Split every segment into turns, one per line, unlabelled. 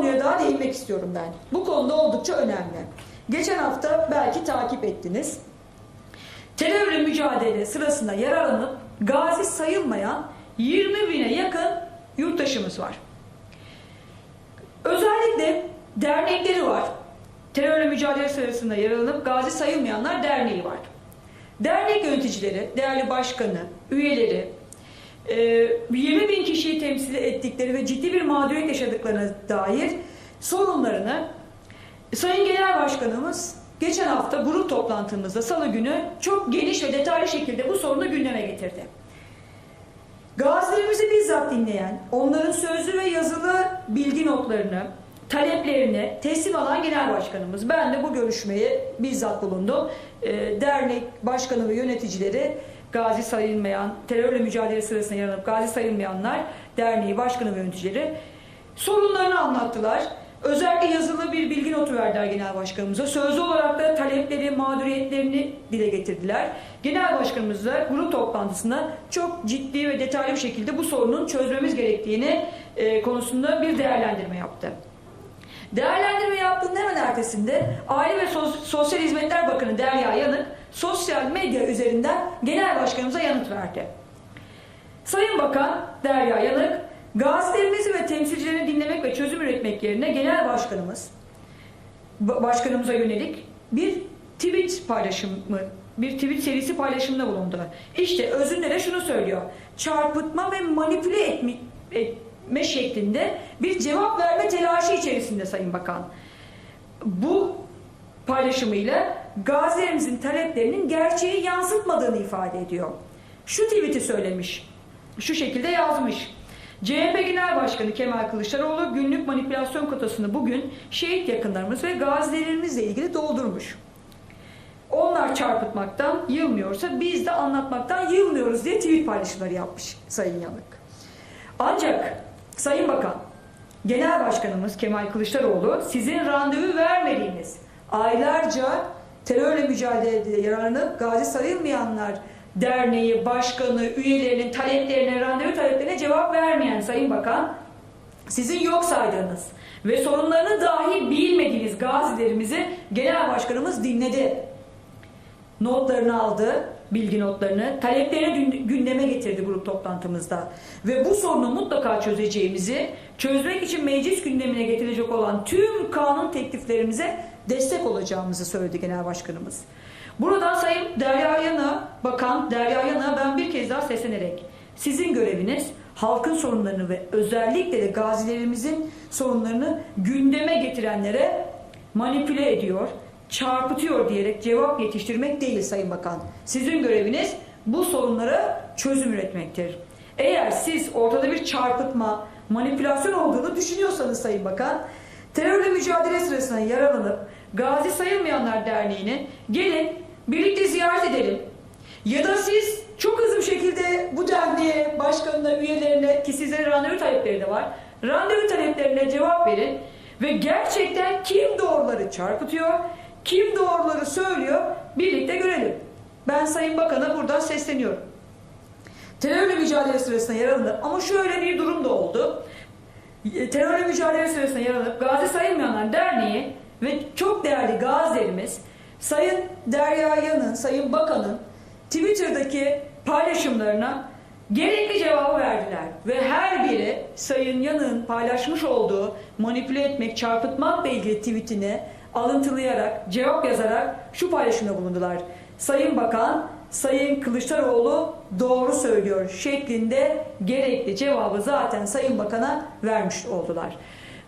konuya daha değinmek istiyorum ben. Bu konuda oldukça önemli. Geçen hafta belki takip ettiniz. Terörle mücadele sırasında yaralanıp gazi sayılmayan 20 bine yakın yurttaşımız var. Özellikle dernekleri var. Terörle mücadele sırasında yaralanıp gazi sayılmayanlar derneği var. Dernek yöneticileri, değerli başkanı, üyeleri, 20 bin kişiyi temsil ettikleri ve ciddi bir mağduriyet yaşadıklarına dair sorunlarını Sayın Genel Başkanımız geçen hafta grup toplantımızda salı günü çok geniş ve detaylı şekilde bu sorunu gündeme getirdi. Gazilerimizi bizzat dinleyen, onların sözlü ve yazılı bilgi notlarını, taleplerini teslim alan genel başkanımız. Ben de bu görüşmeye bizzat bulundum. Ee, dernek başkanı ve yöneticileri gazi sayılmayan, terörle mücadele sırasında yaralanıp gazi sayılmayanlar derneği başkanı ve yöneticileri sorunlarını anlattılar. Özellikle yazılı bir bilgi notu verdiler genel başkanımıza. Sözlü olarak da talepleri, mağduriyetlerini dile getirdiler. Genel başkanımız da grup toplantısında çok ciddi ve detaylı bir şekilde bu sorunun çözmemiz gerektiğini e, konusunda bir değerlendirme yaptı. Değerlendirme yaptığının hemen ertesinde Aile ve Sos- Sosyal Hizmetler Bakanı Derya Yanık sosyal medya üzerinden genel başkanımıza yanıt verdi. Sayın Bakan Derya Yanık, gazilerimizi ve temsilcilerini dinlemek ve çözüm üretmek yerine genel başkanımız, ba- başkanımıza yönelik bir tweet paylaşımı, bir tweet serisi paylaşımında bulundu. İşte özünde de şunu söylüyor. Çarpıtma ve manipüle etme, etme şeklinde bir cevap verme telaşı içerisinde Sayın Bakan. Bu paylaşımıyla gazilerimizin taleplerinin gerçeği yansıtmadığını ifade ediyor. Şu tweet'i söylemiş, şu şekilde yazmış. CHP Genel Başkanı Kemal Kılıçdaroğlu günlük manipülasyon kotasını bugün şehit yakınlarımız ve gazilerimizle ilgili doldurmuş. Onlar çarpıtmaktan yılmıyorsa biz de anlatmaktan yılmıyoruz diye tweet paylaşımları yapmış Sayın Yanık. Ancak Sayın Bakan, Genel Başkanımız Kemal Kılıçdaroğlu sizin randevu vermediğiniz aylarca terörle mücadelede yararlanıp gazi sayılmayanlar derneği, başkanı, üyelerinin taleplerine, randevu taleplerine cevap vermeyen Sayın Bakan sizin yok saydığınız ve sorunlarını dahi bilmediğiniz gazilerimizi Genel Başkanımız dinledi notlarını aldı, bilgi notlarını, taleplerini gündeme getirdi grup toplantımızda. Ve bu sorunu mutlaka çözeceğimizi, çözmek için meclis gündemine getirecek olan tüm kanun tekliflerimize destek olacağımızı söyledi Genel Başkanımız. Buradan Sayın Derya Yana, Bakan Derya Yana ben bir kez daha seslenerek sizin göreviniz halkın sorunlarını ve özellikle de gazilerimizin sorunlarını gündeme getirenlere manipüle ediyor, çarpıtıyor diyerek cevap yetiştirmek değil Sayın Bakan. Sizin göreviniz bu sorunlara çözüm üretmektir. Eğer siz ortada bir çarpıtma, manipülasyon olduğunu düşünüyorsanız Sayın Bakan, terörle mücadele sırasında yaralanıp Gazi Sayılmayanlar Derneği'ni gelin birlikte ziyaret edelim. Ya da siz çok hızlı bir şekilde bu derneğe, başkanına, üyelerine ki sizlere randevu talepleri de var. Randevu taleplerine cevap verin ve gerçekten kim doğruları çarpıtıyor, kim doğruları söylüyor birlikte görelim. Ben Sayın Bakan'a buradan sesleniyorum. Terörle mücadele sırasında yaralanıp ama şöyle bir durum da oldu. Terörle mücadele sırasında yaralanıp Gazi Sayılmayanlar Derneği ve çok değerli gazilerimiz Sayın Derya Yan'ın, Sayın Bakan'ın Twitter'daki paylaşımlarına gerekli cevabı verdiler. Ve her biri Sayın Yan'ın paylaşmış olduğu manipüle etmek, çarpıtmakla ilgili tweetini alıntılayarak, cevap yazarak şu paylaşımda bulundular. Sayın Bakan, Sayın Kılıçdaroğlu doğru söylüyor şeklinde gerekli cevabı zaten Sayın Bakan'a vermiş oldular.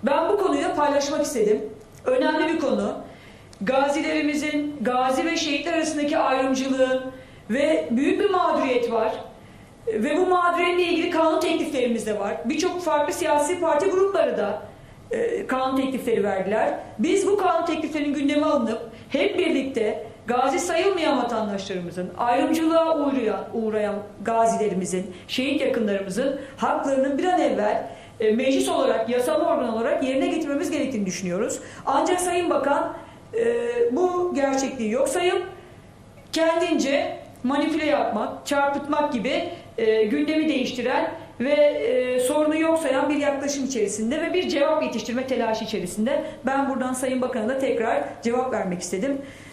Ben bu konuyu paylaşmak istedim. Önemli bir konu. Gazilerimizin, gazi ve şehitler arasındaki ayrımcılığın ve büyük bir mağduriyet var. Ve bu mağduriyetle ilgili kanun tekliflerimiz de var. Birçok farklı siyasi parti grupları da e, kanun teklifleri verdiler. Biz bu kanun tekliflerinin gündeme alınıp hep birlikte gazi sayılmayan vatandaşlarımızın, ayrımcılığa uğrayan, uğrayan gazilerimizin, şehit yakınlarımızın haklarının bir an evvel e, meclis olarak, yasal organ olarak yerine getirmemiz gerektiğini düşünüyoruz. Ancak Sayın Bakan e, bu gerçekliği yok sayıp kendince manipüle yapmak, çarpıtmak gibi e, gündemi değiştiren ve e, sorunu yok sayan bir yaklaşım içerisinde ve bir cevap yetiştirme telaşı içerisinde. Ben buradan Sayın Bakan'a da tekrar cevap vermek istedim.